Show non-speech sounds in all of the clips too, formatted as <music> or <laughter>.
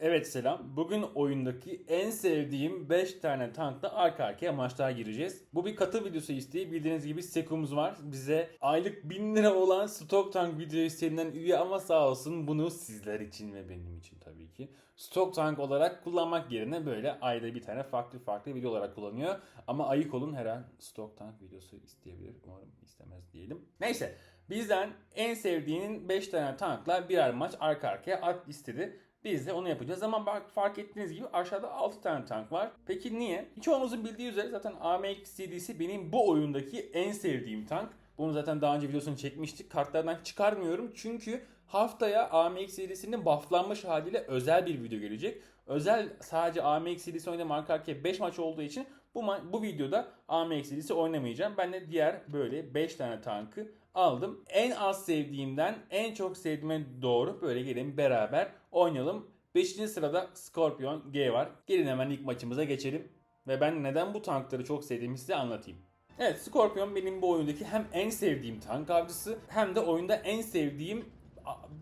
Evet selam. Bugün oyundaki en sevdiğim 5 tane tankla arka arkaya maçlar gireceğiz. Bu bir katı videosu isteği. Bildiğiniz gibi Sekum'uz var. Bize aylık 1000 lira olan Stock Tank video isteğinden üye ama sağ olsun bunu sizler için ve benim için tabii ki. Stock Tank olarak kullanmak yerine böyle ayda bir tane farklı farklı video olarak kullanıyor. Ama ayık olun her an Stock Tank videosu isteyebilir. Umarım istemez diyelim. Neyse bizden en sevdiğinin 5 tane tankla birer maç arka arkaya at istedi. Biz de onu yapacağız ama bak fark ettiğiniz gibi aşağıda 6 tane tank var. Peki niye? Çoğunuzun bildiği üzere zaten AMX CD'si benim bu oyundaki en sevdiğim tank. Bunu zaten daha önce videosunu çekmiştik. Kartlardan çıkarmıyorum çünkü haftaya AMX serisinin bufflanmış haliyle özel bir video gelecek. Özel sadece AMX serisi oynama arka arkaya 5 maç olduğu için bu, bu videoda AMX serisi oynamayacağım. Ben de diğer böyle 5 tane tankı aldım. En az sevdiğimden en çok sevdiğime doğru böyle gelin beraber oynayalım. 5. sırada Scorpion G var. Gelin hemen ilk maçımıza geçelim. Ve ben neden bu tankları çok sevdiğimi size anlatayım. Evet Scorpion benim bu oyundaki hem en sevdiğim tank avcısı hem de oyunda en sevdiğim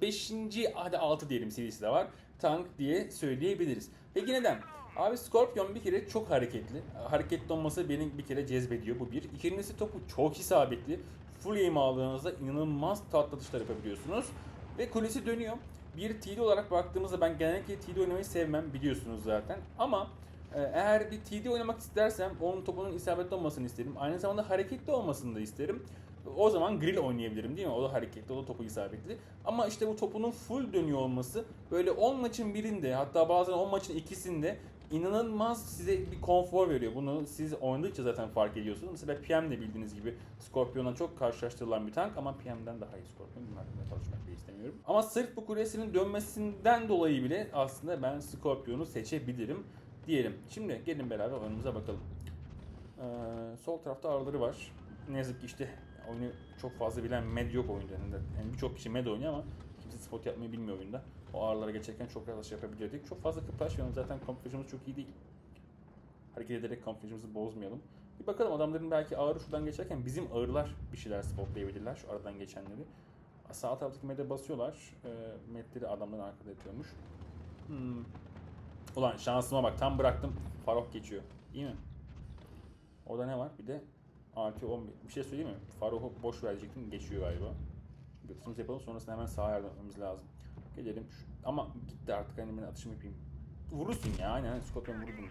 5. hadi 6 diyelim serisi de var. Tank diye söyleyebiliriz. Peki neden? Abi Scorpion bir kere çok hareketli. Hareketli olması beni bir kere cezbediyor bu bir. İkincisi topu çok isabetli. Full aim aldığınızda inanılmaz tatlı atışlar yapabiliyorsunuz. Ve kulesi dönüyor. Bir TD olarak baktığımızda ben genellikle TD oynamayı sevmem biliyorsunuz zaten. Ama e, eğer bir TD oynamak istersem onun topunun isabetli olmasını isterim. Aynı zamanda hareketli olmasını da isterim. O zaman grill oynayabilirim değil mi? O da hareketli, o da topu isabetli. Ama işte bu topunun full dönüyor olması böyle 10 maçın birinde hatta bazen 10 maçın ikisinde inanılmaz size bir konfor veriyor. Bunu siz oynadıkça zaten fark ediyorsunuz. Mesela PM de bildiğiniz gibi Scorpion'la çok karşılaştırılan bir tank ama PM'den daha iyi Scorpion. Bunlarla çalışmak bile istemiyorum. Ama sırf bu kulesinin dönmesinden dolayı bile aslında ben Scorpion'u seçebilirim diyelim. Şimdi gelin beraber oyunumuza bakalım. Ee, sol tarafta araları var. Ne yazık ki işte oyunu çok fazla bilen med yok oyunda. Yani birçok kişi med oynuyor ama kimse spot yapmayı bilmiyor oyunda. O ağırlara geçerken çok rahat şey yapabilirdik. Çok fazla kıpraşmayalım. Zaten kamuflajımız çok iyi değil. Hareket ederek kamuflajımızı bozmayalım. Bir bakalım adamların belki ağırı şuradan geçerken bizim ağırlar bir şeyler spotlayabilirler şu aradan geçenleri. Sağ taraftaki med'e basıyorlar. E, medleri adamların arkada yapıyormuş. Hmm. Ulan şansıma bak tam bıraktım. Farok geçiyor. İyi mi? Orada ne var? Bir de artı 11. Bir şey söyleyeyim mi? Farok'u boş verecektim. Geçiyor galiba. Atışımızı yapalım. Sonrasında hemen sağa yardım etmemiz lazım. Gelelim. Şu... Ama gitti artık. Hani ben atışımı yapayım. Vurursun ya. Aynen. Scorpion vurur bunu.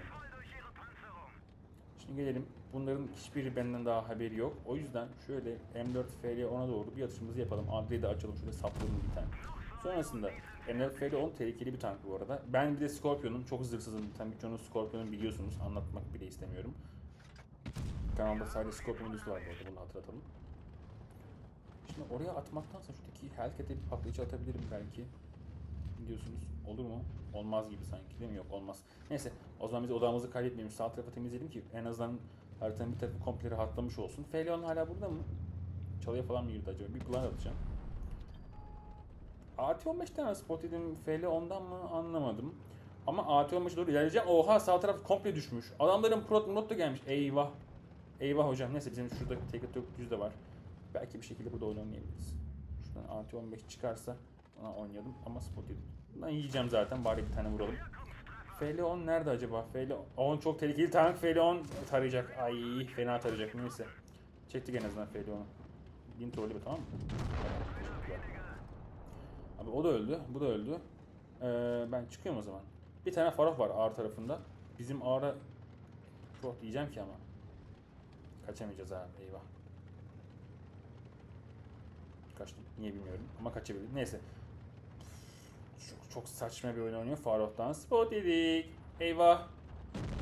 Şimdi gelelim. Bunların hiçbiri benden daha haberi yok. O yüzden şöyle M4 FL 10'a doğru bir atışımızı yapalım. Adreyi de açalım. Şöyle saplayalım bir tane. Sonrasında M4 FL 10 tehlikeli bir tank bu arada. Ben bir de Scorpion'un çok zırhsızım. Tabii birçoğunuz Scorpion'u biliyorsunuz. Anlatmak bile istemiyorum. Kanalda sadece Scorpion videosu var bu arada. Bunu hatırlatalım. Şimdi oraya atmaktansa şuradaki Hellcat'e bir patlayıcı atabilirim belki. Diyorsunuz? Olur mu? Olmaz gibi sanki değil mi? Yok olmaz. Neyse o zaman biz odamızı kaybetmeyelim. Sağ tarafı temizleyelim ki en azından haritanın bir tarafı komple rahatlamış olsun. Feleon hala burada mı? Çalıya falan mı girdi acaba? Bir plan atacağım. AT-15 tane spot dedim. FL ondan mı anlamadım. Ama AT-15'e doğru ilerleyeceğim. Oha sağ taraf komple düşmüş. Adamların prot not da gelmiş. Eyvah. Eyvah hocam. Neyse bizim şurada Take Top 100 de var. Belki bir şekilde burada oyun oynayabiliriz. Şuradan AT-15 çıkarsa ona oynayalım ama spot yedik. Bundan yiyeceğim zaten bari bir tane vuralım. FL10 nerede acaba? FL10 çok tehlikeli tank FL10 tarayacak. Ay fena tarayacak neyse. Çektik en azından FL10'u. Bin trolü tamam mı? Abi o da öldü, bu da öldü. Ee, ben çıkıyorum o zaman. Bir tane Farah var ağır tarafında. Bizim ağıra çok diyeceğim ki ama. Kaçamayacağız abi eyvah. Kaçtım. Niye bilmiyorum ama kaçabildim. Neyse. Çok, çok saçma bir oyun oynuyor. Farok'tan spot yedik. Eyvah.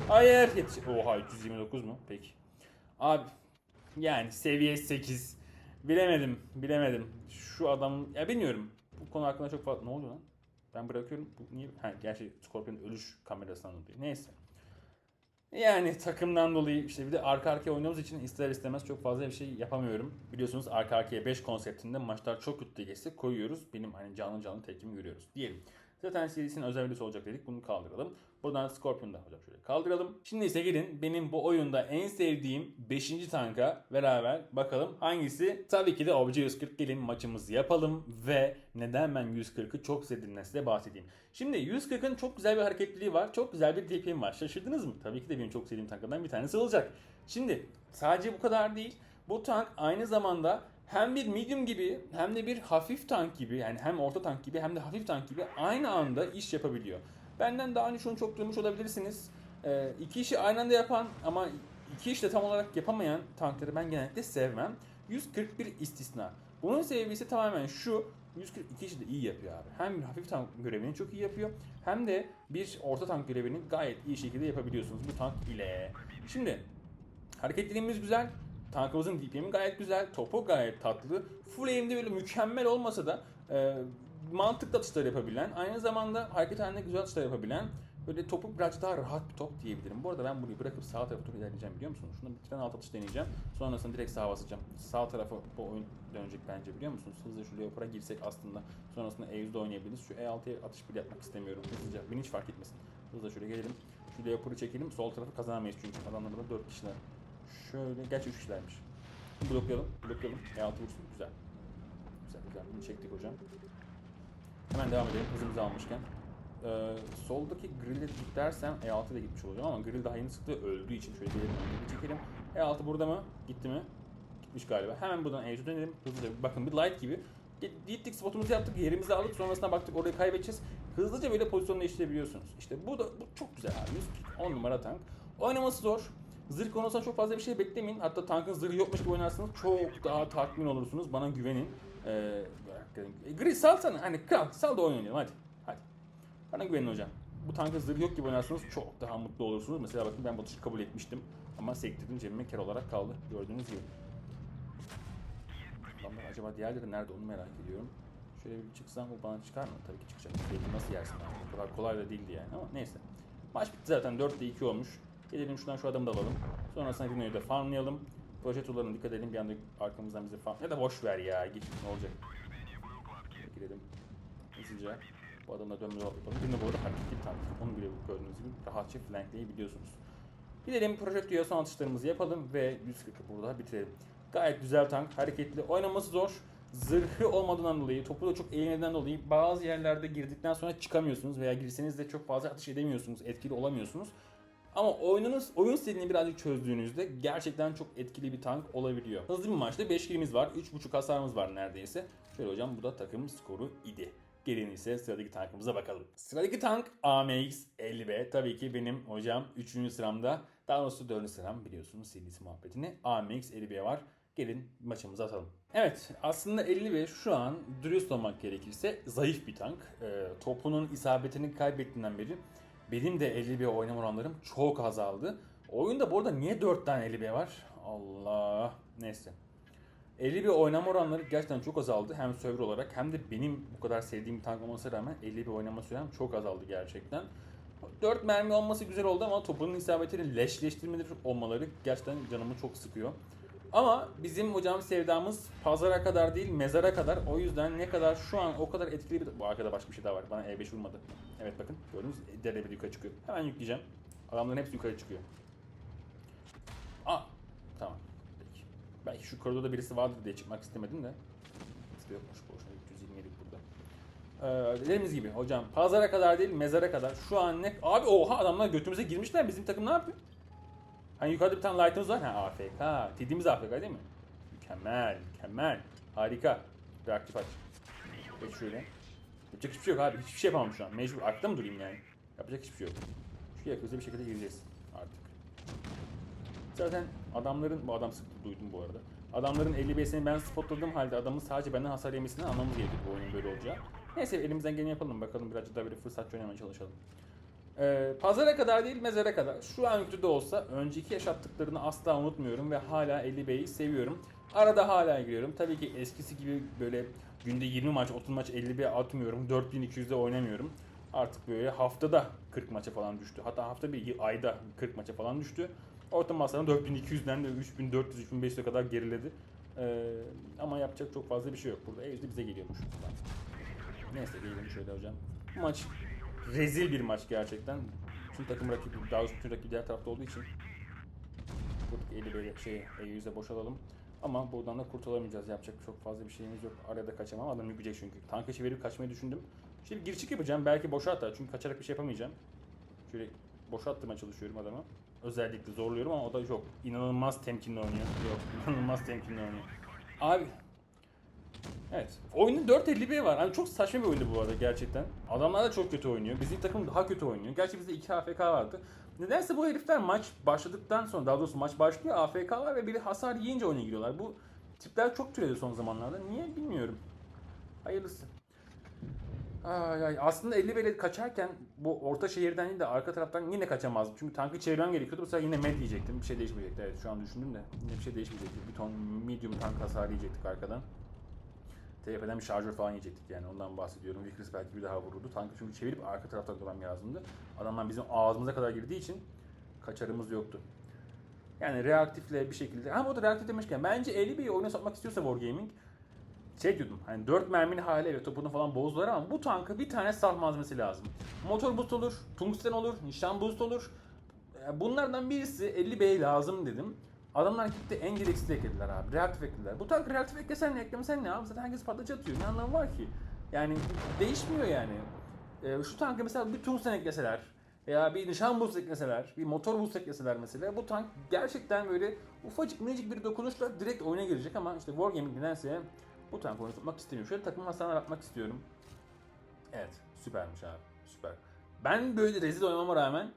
Hayır. Yetiş Oha 329 mu? Peki. Abi yani seviye 8. Bilemedim. Bilemedim. Şu adamın ya bilmiyorum. Bu konu hakkında çok fazla ne oluyor lan? Ben bırakıyorum. Bu niye? Ha, gerçi Scorpion'un ölüş kamerasından dolayı. Neyse. Yani takımdan dolayı işte bir de arka arkaya oynadığımız için ister istemez çok fazla bir şey yapamıyorum. Biliyorsunuz arka arkaya 5 konseptinde maçlar çok kötü geçse koyuyoruz. Benim hani canlı canlı tepkimi görüyoruz. Diyelim. Zaten serisinin özel videosu olacak dedik. Bunu kaldıralım. Buradan Scorpion'u da hocam şöyle kaldıralım. Şimdi ise gelin benim bu oyunda en sevdiğim 5. tanka beraber bakalım hangisi? Tabii ki de Obje 140 gelin maçımızı yapalım ve neden ben 140'ı çok sevdiğimden size bahsedeyim. Şimdi 140'ın çok güzel bir hareketliliği var. Çok güzel bir DPM var. Şaşırdınız mı? Tabii ki de benim çok sevdiğim tanklardan bir tanesi olacak. Şimdi sadece bu kadar değil. Bu tank aynı zamanda hem bir medium gibi hem de bir hafif tank gibi yani hem orta tank gibi hem de hafif tank gibi aynı anda iş yapabiliyor. Benden daha önce şunu çok duymuş olabilirsiniz. Ee, iki işi aynı anda yapan ama iki işi de tam olarak yapamayan tankları ben genellikle sevmem. 141 istisna. Bunun sebebi ise tamamen şu. 142 işi de iyi yapıyor abi. Hem bir hafif tank görevini çok iyi yapıyor hem de bir orta tank görevini gayet iyi şekilde yapabiliyorsunuz bu tank ile. Şimdi hareketliliğimiz güzel. Tankımızın DPM'i gayet güzel. Topu gayet tatlı. Full aim'de böyle mükemmel olmasa da e, mantıklı atışlar yapabilen, aynı zamanda hareket halinde güzel atışlar yapabilen böyle topu biraz daha rahat bir top diyebilirim. Bu arada ben bunu bırakıp sağ tarafa doğru ilerleyeceğim biliyor musunuz? Şunu bir tane alt atış deneyeceğim. Sonrasında direkt sağa basacağım. Sağ tarafa bu oyun dönecek bence biliyor musunuz? Hızlıca şu Leopard'a girsek aslında. Sonrasında E100'de oynayabiliriz. Şu E6'ya atış bile yapmak istemiyorum. Hızlıca. Beni hiç fark etmesin. Hızlıca şöyle gelelim. Şu Leopard'ı çekelim. Sol tarafı kazanamayız çünkü. Adamlarda da 4 kişiler. Şöyle. Gerçi 3 kişilermiş. Bloklayalım. Bloklayalım. E6 vursun. Güzel. Güzel güzel. Bunu çektik hocam. Hemen devam edelim hızımızı almışken. Ee, soldaki grill'e dersem E6 ile gitmiş olacağım ama grill daha yeni sıktı öldüğü için şöyle gelelim önüne çekelim. E6 burada mı? Gitti mi? Gitmiş galiba. Hemen buradan E3'e dönelim. Hızlıca bakın bir light gibi. Gittik spotumuzu yaptık yerimizi aldık sonrasında baktık orayı kaybedeceğiz. Hızlıca böyle pozisyon değiştirebiliyorsunuz. İşte bu da bu çok güzel abi. 110 numara tank. Oynaması zor. Zırh konusunda çok fazla bir şey beklemeyin. Hatta tankın zırhı yokmuş gibi oynarsanız çok daha tatmin olursunuz. Bana güvenin. Ee, e, Gri salsana. Hani kral sal da oynayalım hadi. Hadi. Bana güvenin hocam. Bu tankın zırhı yok gibi oynarsanız çok daha mutlu olursunuz. Mesela bakın ben bu atışı kabul etmiştim. Ama sektirdim cebime ker olarak kaldı. Gördüğünüz gibi. Adamlar acaba diğerleri nerede onu merak ediyorum. Şöyle bir çıksam bu bana çıkar mı? Tabii ki çıkacak. Nasıl yersin abi? O kadar kolay da değildi yani ama neyse. Maç bitti zaten 4'te 2 olmuş. Gelelim şuradan şu adamı da alalım. Sonrasında Rino'yu da farmlayalım. Proje turlarına dikkat edelim bir anda arkamızdan bizi farm... Ya da boş ver ya git ne olacak. Girelim. Hızlıca. Bu adamla dönme dolap yapalım. Rino bu arada hareketli bir tank. Onu bile gördüğünüz gibi rahatça flankleyebiliyorsunuz. Gidelim projektörye son atışlarımızı yapalım ve 140'ı burada bitirelim. Gayet güzel tank, hareketli, oynaması zor. Zırhı olmadığından dolayı, topu da çok eğlenenden dolayı bazı yerlerde girdikten sonra çıkamıyorsunuz veya girseniz de çok fazla atış edemiyorsunuz, etkili olamıyorsunuz. Ama oyununuz, oyun stilini birazcık çözdüğünüzde gerçekten çok etkili bir tank olabiliyor. Hızlı bir maçta 5 kilimiz var, 3.5 hasarımız var neredeyse. Şöyle hocam bu da takım skoru idi. Gelin ise sıradaki tankımıza bakalım. Sıradaki tank AMX 50B. Tabii ki benim hocam 3. sıramda. Daha doğrusu 4. sıram biliyorsunuz serisi muhabbetini. AMX 50B var. Gelin maçımızı atalım. Evet aslında 50B şu an dürüst olmak gerekirse zayıf bir tank. Ee, topunun isabetini kaybettiğinden beri benim de 50B oynama oranlarım çok azaldı. Oyunda bu arada niye 4 tane 50B var? Allah. Neyse. 50 bir oynama oranları gerçekten çok azaldı. Hem server olarak hem de benim bu kadar sevdiğim bir tank olmasına rağmen 50 bir oynama sürem çok azaldı gerçekten. 4 mermi olması güzel oldu ama topunun isabetini leşleştirmeleri olmaları gerçekten canımı çok sıkıyor. Ama bizim hocam sevdamız pazara kadar değil mezara kadar. O yüzden ne kadar şu an o kadar etkili bir... Bu arkada başka bir şey daha var. Bana E5 vurmadı. Evet bakın gördünüz mü? Derebeli yukarı çıkıyor. Hemen yükleyeceğim. Adamların hepsi yukarı çıkıyor. Aa tamam. Peki. Belki şu koridorda birisi vardır diye çıkmak istemedim de. De yokmuş boşuna 327 burada. Ee, dediğimiz gibi hocam pazara kadar değil mezara kadar şu an ne... Abi oha adamlar götümüze girmişler bizim takım ne yapıyor? Hani yukarıda bir tane light'ımız var. Ha AFK. Tidimiz AFK değil mi? Mükemmel, mükemmel. Harika. Reaktif aç. Geç şöyle. Yapacak hiçbir şey yok abi. Hiçbir şey yapamam şu an. Mecbur. Arkada mı durayım yani? Yapacak hiçbir şey yok. Şu yakızda bir şekilde gireceğiz artık. Zaten adamların, bu adam sıktı duydum bu arada. Adamların 55'sini ben spotladığım halde adamın sadece benden hasar yemesinden anlamamız gerekiyor bu oyunun böyle olacağı. Neyse elimizden geleni yapalım bakalım birazcık daha böyle fırsatçı oynamaya çalışalım. Ee, pazara kadar değil mezara kadar. Şu an de olsa önceki yaşattıklarını asla unutmuyorum ve hala 50B'yi seviyorum. Arada hala giriyorum. Tabii ki eskisi gibi böyle günde 20 maç, 30 maç 50B atmıyorum. 4200'de oynamıyorum. Artık böyle haftada 40 maça falan düştü. Hatta hafta bir ayda 40 maça falan düştü. Orta hasarım 4200'den de 3400-3500'e kadar geriledi. Ee, ama yapacak çok fazla bir şey yok. Burada Ejde bize geliyormuş. Neyse gelelim şöyle hocam. Maç rezil bir maç gerçekten. Tüm takım rakibi, daha doğrusu bütün rakip diğer tarafta olduğu için buradaki eli böyle şey, yüze boşalalım. Ama buradan da kurtulamayacağız. Yapacak çok fazla bir şeyimiz yok. Arada kaçamam. Adam yükecek çünkü. Tanka çevirip kaçmayı düşündüm. Şimdi gir çık yapacağım. Belki boşa atar. Çünkü kaçarak bir şey yapamayacağım. Şöyle boşa attırmaya çalışıyorum adamı. Özellikle zorluyorum ama o da yok. İnanılmaz temkinli oynuyor. Yok. inanılmaz temkinli oynuyor. Abi Evet. Oyunun 4.51 var. Hani çok saçma bir oyundu bu arada gerçekten. Adamlar da çok kötü oynuyor. Bizim takım daha kötü oynuyor. Gerçi bizde 2 AFK vardı. Nedense bu herifler maç başladıktan sonra daha doğrusu maç başlıyor AFK var ve biri hasar yiyince oyuna giriyorlar. Bu tipler çok türedi son zamanlarda. Niye bilmiyorum. Hayırlısı. Ay ay. Aslında 50 bele kaçarken bu orta şehirden değil de arka taraftan yine kaçamazdım. Çünkü tankı çevirmem gerekiyordu. Bu sefer yine med yiyecektim. Bir şey değişmeyecekti. Evet şu an düşündüm de. Yine bir şey değişmeyecekti. Bir ton medium tank hasarı yiyecektik arkadan. TF'den bir şarjör falan yiyecektik yani ondan bahsediyorum. Vickers belki bir daha vururdu. Tankı çünkü çevirip arka taraftan durmam lazımdı. Adamlar bizim ağzımıza kadar girdiği için kaçarımız yoktu. Yani reaktifle bir şekilde... Ha bu da reaktif demişken bence 50 bir oyuna sokmak istiyorsa Wargaming şey diyordum hani 4 mermili hali evet topunu falan bozdular ama bu tanka bir tane saf malzemesi lazım. Motor boost olur, tungsten olur, nişan boost olur. Bunlardan birisi 50B lazım dedim. Adamlar gitti en gereksiz eklediler abi. Reaktif eklediler. Bu tank reaktif eklesen ne eklemesen ne abi? Zaten herkes patlatıcı atıyor. Ne anlamı var ki? Yani değişmiyor yani. Ee, şu tankı mesela bir tungsten ekleseler veya bir nişan boost ekleseler, bir motor boost ekleseler mesela bu tank gerçekten böyle ufacık minicik bir dokunuşla direkt oyuna girecek ama işte Wargaming nedense bu tank oyunu tutmak istemiyor. Şöyle takım hasarına bakmak istiyorum. Evet süpermiş abi süper. Ben böyle rezil oynamama rağmen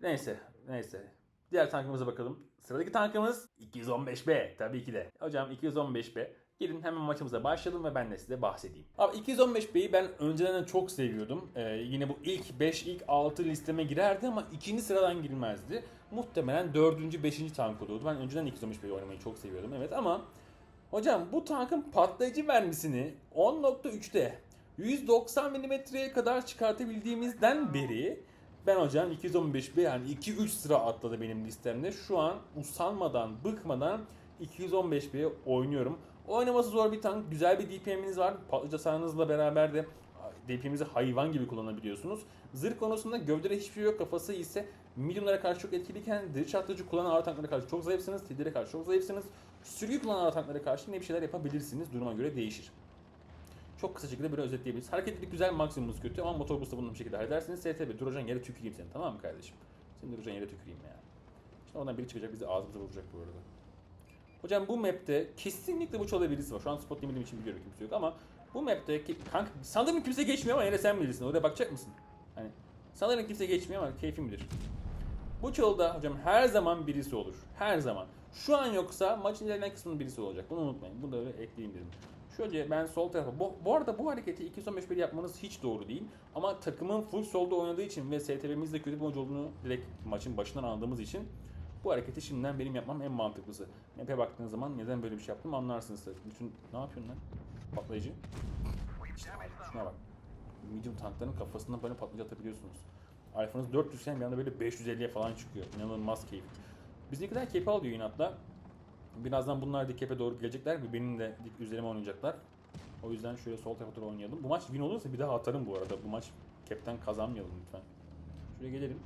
neyse neyse. Diğer tankımıza bakalım. Sıradaki tankımız 215B tabii ki de. Hocam 215B. Gelin hemen maçımıza başlayalım ve ben de size bahsedeyim. Abi 215B'yi ben önceden de çok seviyordum. Ee, yine bu ilk 5, ilk 6 listeme girerdi ama ikinci sıradan girmezdi. Muhtemelen 4. 5. tank olurdu. Ben önceden 215B'yi oynamayı çok seviyordum evet ama Hocam bu tankın patlayıcı mermisini 10.3'te 190 mm'ye kadar çıkartabildiğimizden beri ben hocam 215B yani 2-3 sıra atladı benim listemde. Şu an usanmadan, bıkmadan 215B oynuyorum. Oynaması zor bir tank. Güzel bir DPM'iniz var. Patlıcı hasarınızla beraber de DPM'inizi hayvan gibi kullanabiliyorsunuz. Zırh konusunda gövdede hiçbir şey yok. Kafası ise mediumlara karşı çok etkiliyken diri çatlıcı kullanan ağır tanklara karşı çok zayıfsınız. Tidlere karşı çok zayıfsınız. Sürüyü kullanan ağır tanklara karşı yine bir şeyler yapabilirsiniz. Duruma göre değişir. Çok kısa şekilde böyle özetleyebiliriz. Hareketlilik güzel, maksimumumuz kötü ama motor boost'ta bunu bir şekilde halledersiniz. STB duracağın yere tüküreyim seni tamam mı kardeşim? Senin duracağın yere tüküreyim ya. Şimdi oradan biri çıkacak bizi ağzımıza vuracak bu arada. Hocam bu map'te kesinlikle bu çalı birisi var. Şu an spotlayamadığım için biliyorum kimse yok ama bu map'te ki, kanka sanırım kimse geçmiyor ama yine sen bilirsin. Oraya bakacak mısın? Hani sanırım kimse geçmiyor ama keyfim bilir. Bu çalıda hocam her zaman birisi olur. Her zaman. Şu an yoksa maçın ilerleyen kısmında birisi olacak. Bunu unutmayın. Bunu da öyle ekleyeyim dedim. Şöyle ben sol tarafa... Bu, bu arada bu hareketi 215 bir yapmanız hiç doğru değil. Ama takımın full solda oynadığı için ve STV'miz de kötü bir oyuncu olduğunu direkt maçın başından anladığımız için bu hareketi şimdiden benim yapmam en mantıklısı. Map'e baktığınız zaman neden böyle bir şey yaptım anlarsınız. Bütün ne yapıyorsun lan? Patlayıcı. İşte şuna bak. Medium tankların kafasından böyle patlayıcı atabiliyorsunuz. iPhone'unuz 400 iken bir anda böyle 550'ye falan çıkıyor. İnanılmaz keyif. Bizimkiler kepi alıyor inatla. Birazdan bunlar dik kepe doğru gelecekler benim de dik üzerime oynayacaklar. O yüzden şöyle sol tarafa doğru oynayalım. Bu maç win olursa bir daha atarım bu arada. Bu maç cap'ten kazanmayalım lütfen. Şuraya gelelim.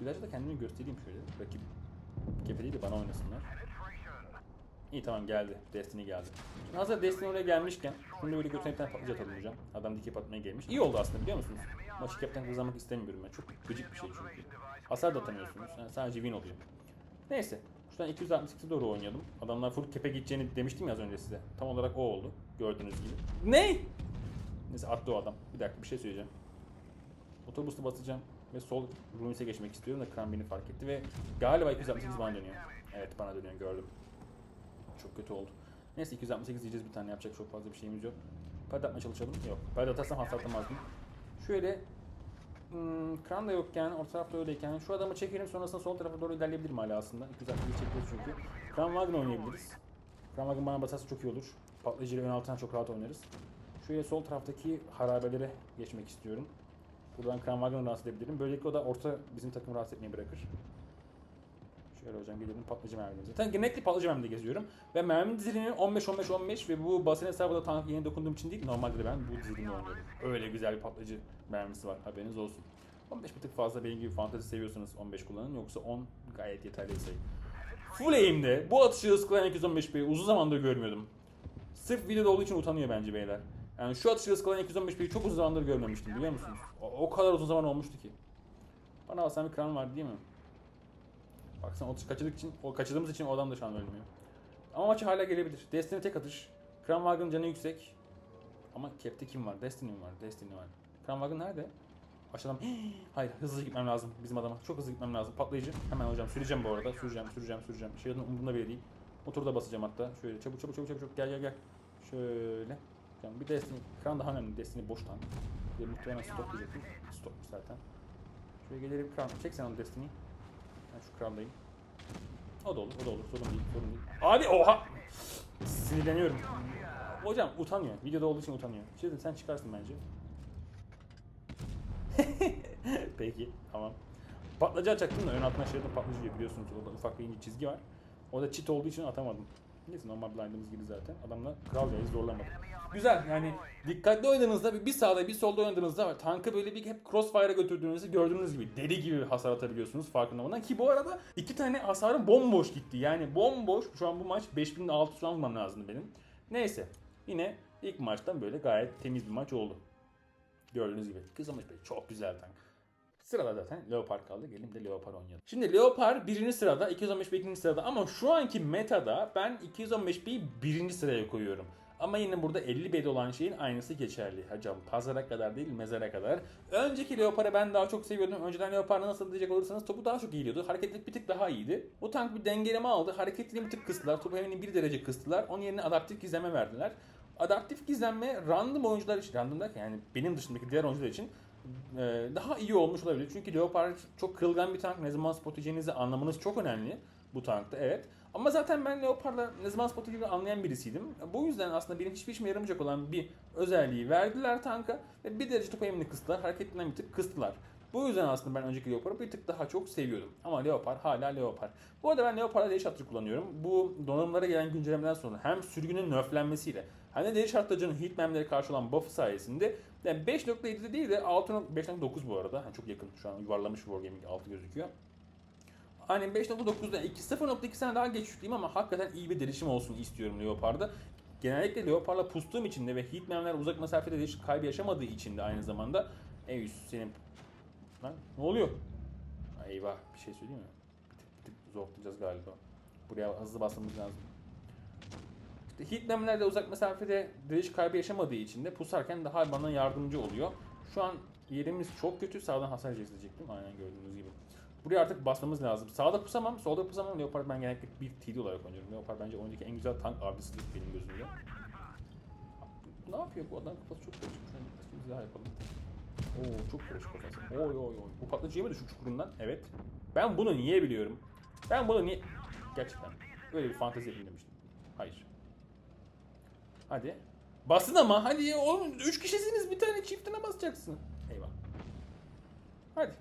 Birazcık da kendimi göstereyim şöyle. Rakip kepe değil de bana oynasınlar. İyi tamam geldi. Destiny geldi. Şimdi hazır Destiny oraya gelmişken da böyle götüne bir tane patlıcı atalım hocam. Adam dikey atmaya gelmiş. İyi oldu aslında biliyor musunuz? Maçı cap'ten kazanmak istemiyorum ben. Çok gıcık bir şey çünkü. Hasar da atamıyorsunuz. Yani sadece win oluyor. Neyse. Şuradan 268'e doğru oynayalım. Adamlar full kepe gideceğini demiştim ya az önce size. Tam olarak o oldu. Gördüğünüz gibi. Ne? Neyse attı o adam. Bir dakika bir şey söyleyeceğim. Otobüste basacağım ve sol Ruins'e geçmek istiyorum da Kran beni fark etti ve galiba 268 bana dönüyor. Evet bana dönüyor gördüm. Çok kötü oldu. Neyse 268 diyeceğiz bir tane yapacak çok fazla bir şeyimiz yok. Perde atmaya çalışalım. Yok. Perde atarsam hasar atamazdım. Şöyle hmm, kran da yokken, orta tarafta öyleyken şu adamı çekelim sonrasında sol tarafa doğru ilerleyebilirim hala aslında. 260 çekeriz çünkü. Kran Wagon oynayabiliriz. Kran Wagon bana basarsa çok iyi olur. Patlayıcıyla ön altından çok rahat oynarız. Şöyle sol taraftaki harabelere geçmek istiyorum. Buradan Kran Wagon'ı rahatsız edebilirim. Böylelikle o da orta bizim takımı rahatsız etmeyi bırakır. Şöyle hocam gidelim patlıcı mermimize. Zaten genellikle patlıcı mermide geziyorum. Ve mermi dizilimi 15-15-15 ve bu basın hesabı da tank yeni dokunduğum için değil. Normalde de ben bu dizilimle oynuyorum. Öyle güzel bir patlıcı mermisi var haberiniz olsun. 15 bir tık fazla benim gibi fantezi seviyorsanız 15 kullanın yoksa 10 gayet yeterli sayı. Full aim'de bu atışı ıskalayan 215 B'yi uzun zamandır görmüyordum. Sırf videoda olduğu için utanıyor bence beyler. Yani şu atışı ıskalayan 215 B'yi çok uzun zamandır görmemiştim biliyor musunuz? O, o kadar uzun zaman olmuştu ki. Bana basan bir kran var değil mi? Baksana atış kaçırdık için, o kaçırdığımız için o adam da şu an ölmüyor. Ama maçı hala gelebilir. Destiny tek atış. Kranwagen canı yüksek. Ama Cap'te kim var? Destiny mi var? Destiny var. Kranwagen nerede? Aşağıdan <gasps> hayır hızlı gitmem lazım bizim adama. Çok hızlı gitmem lazım. Patlayıcı. Hemen hocam süreceğim bu arada. Süreceğim, süreceğim, süreceğim. Şeyin umurumda bile değil. Motoru da basacağım hatta. Şöyle çabuk çabuk çabuk çabuk gel gel gel. Şöyle. Yani bir Destiny. Kran daha önemli. Destiny boş tank. Bir muhtemelen stop diyecektim. Stop zaten. Şöyle gelelim kran. Çek sen onu Destiny'yi. Ben şu krandayım. O da olur, o da olur. Sorun değil, sorun değil. Abi oha! Sinirleniyorum. Hocam utanıyor. Videoda olduğu için utanıyor. Şimdi sen çıkarsın bence. <laughs> Peki, tamam. Patlıcı atacaktım da ön altına şeridi patlıcı diye biliyorsunuz. Orada ufak bir ince çizgi var. O da cheat olduğu için atamadım. Neyse normal blind'ımız gibi zaten. Adamla kral yayız zorlamadı. Güzel yani dikkatli oynadığınızda bir, sağda bir solda oynadığınızda tankı böyle bir hep crossfire'a götürdüğünüzde gördüğünüz gibi deli gibi hasar atabiliyorsunuz farkında bundan. Ki bu arada iki tane hasarım bomboş gitti. Yani bomboş şu an bu maç 5600 falan vurmam lazımdı benim. Neyse yine ilk maçtan böyle gayet temiz bir maç oldu. Gördüğünüz gibi. Kızılmış Bey çok güzel tank. Sırada zaten Leopard kaldı. Gelin de Leopard oynayalım. Şimdi Leopard birinci sırada, 215 Bey ikinci sırada ama şu anki metada ben 215 B'yi birinci sıraya koyuyorum. Ama yine burada 50 B'de olan şeyin aynısı geçerli. Hocam pazara kadar değil mezara kadar. Önceki Leopard'ı ben daha çok seviyordum. Önceden Leopard'ı nasıl diyecek olursanız topu daha çok iyi gidiyordu. Hareketlilik bir tık daha iyiydi. Bu tank bir dengeleme aldı. Hareketliliği bir tık kıstılar. Topu hemen bir derece kıstılar. Onun yerine adaptif gizleme verdiler. Adaptif gizlenme random oyuncular için, random derken yani benim dışındaki diğer oyuncular için daha iyi olmuş olabilir. Çünkü Leopard çok kırılgan bir tank. Ne zaman spot edeceğinizi anlamanız çok önemli bu tankta evet. Ama zaten ben Leopard'la ne zaman spot edeceğini anlayan birisiydim. Bu yüzden aslında benim hiçbir işime yaramayacak olan bir özelliği verdiler tanka ve bir derece top eğimini kıstılar. Hareketinden bir tık kıstılar. Bu yüzden aslında ben önceki Leopard'ı bir tık daha çok seviyordum. Ama Leopard hala Leopard. Bu arada ben Leopard'da değiş attırı kullanıyorum. Bu donanımlara gelen güncellemeden sonra hem sürgünün nerflenmesiyle de değiş attırıcının hitmemlere karşı olan buff'ı sayesinde yani 5.7'de değil de 6.5.9 bu arada. Yani çok yakın şu an yuvarlamış Wargaming 6 gözüküyor. Hani 5.9'da 2 0.2 sene daha geç yükleyeyim ama hakikaten iyi bir derişim olsun istiyorum Leopard'da. Genellikle Leopard'la pustuğum için de ve hitmenler uzak mesafede değiş kaybı yaşamadığı için de aynı zamanda Eyüs senin Lan ne oluyor? Eyvah bir şey söyleyeyim mi? Bir tık, bir tık zorlayacağız galiba. Buraya hızlı basmamız lazım. İşte uzak mesafede değiş kaybı yaşamadığı için de pusarken daha bana yardımcı oluyor. Şu an yerimiz çok kötü. Sağdan hasar izleyecektim. Aynen gördüğünüz gibi. Buraya artık basmamız lazım. Sağda pusamam, solda pusamam. Leopard ben genellikle bir TD olarak oynuyorum. Leopard bence oyundaki en güzel tank avcısıdır benim gözümde. Ne yapıyor bu adam? Kafası çok karışık. Şöyle bir daha yapalım. Oo çok karışık kafası. Oy oy oy. Bu patlayıcı yemedi şu çukurundan. Evet. Ben bunu niye biliyorum? Ben bunu niye... Gerçekten. Böyle bir fantezi yapayım demiştim. Hayır. Hadi. Basın ama hadi oğlum 3 kişisiniz bir tane çiftine basacaksın. Eyvah. Hadi.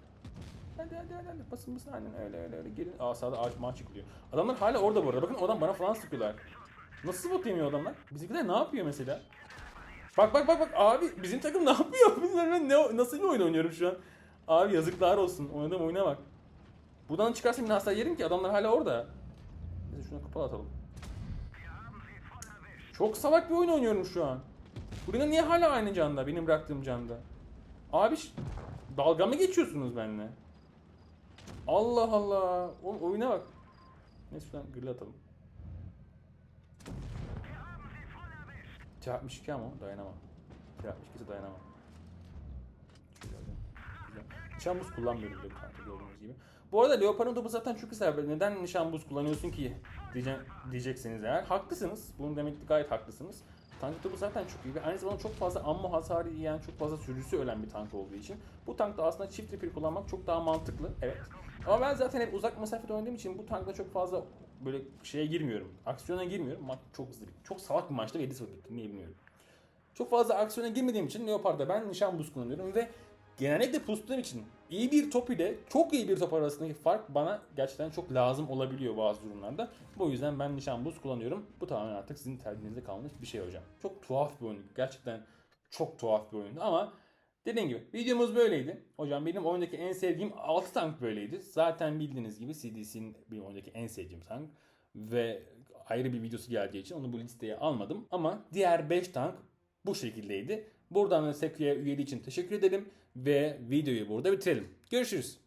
Hadi hadi hadi, hadi. basın basın aynen öyle öyle öyle gelin. Aa sağda ağaç maç çıkılıyor. Adamlar hala orada bu arada. Bakın oradan bana falan sıkıyorlar. Nasıl bot yemiyor adamlar? Bizimkiler ne yapıyor mesela? Bak bak bak bak abi bizim takım <laughs> ne yapıyor? Ben ne, nasıl bir oyun oynuyorum şu an? Abi yazıklar olsun. Oynadığım oyuna bak. Buradan çıkarsam yine hasar yerim ki adamlar hala orada. Neyse şuna kapalı atalım. Çok salak bir oyun oynuyorum şu an. Buraya niye hala aynı canda? Benim bıraktığım canda. Abi dalga mı geçiyorsunuz benimle? Allah Allah. Oğlum oyuna bak. Neyse şuradan grill atalım. T62 ama dayanamam. T62 ise dayanamam. Güzel. Buz kullanmıyorum bile bu tankta gördüğünüz gibi. Bu arada Leopard'ın topu zaten çok. Böyle Neden nişan buz kullanıyorsun ki diye, diyeceksiniz eğer. Haklısınız. Bunun demek ki gayet haklısınız. Tank topu zaten çok iyi ve aynı zamanda çok fazla ammo hasarı yiyen, çok fazla sürücüsü ölen bir tank olduğu için bu tankta aslında çift repeat kullanmak çok daha mantıklı. Evet. Ama ben zaten hep uzak mesafede oynadığım için bu tankta çok fazla böyle şeye girmiyorum. Aksiyona girmiyorum. Maç çok hızlı bitti. Çok salak bir maçta 7-0 bitti. Niye bilmiyorum. Çok fazla aksiyona girmediğim için Leopard'da ben nişan buz kullanıyorum ve genellikle pustuğum için iyi bir top ile çok iyi bir top arasındaki fark bana gerçekten çok lazım olabiliyor bazı durumlarda. Bu yüzden ben nişan buz kullanıyorum. Bu tamamen artık sizin tercihinizde kalmış bir şey hocam. Çok tuhaf bir oyun. Gerçekten çok tuhaf bir oyundu ama dediğim gibi videomuz böyleydi. Hocam benim oyundaki en sevdiğim 6 tank böyleydi. Zaten bildiğiniz gibi CDC'nin benim oyundaki en sevdiğim tank ve ayrı bir videosu geldiği için onu bu listeye almadım. Ama diğer 5 tank bu şekildeydi. Buradan da Seku'ya üyeliği için teşekkür edelim ve videoyu burada bitirelim. Görüşürüz.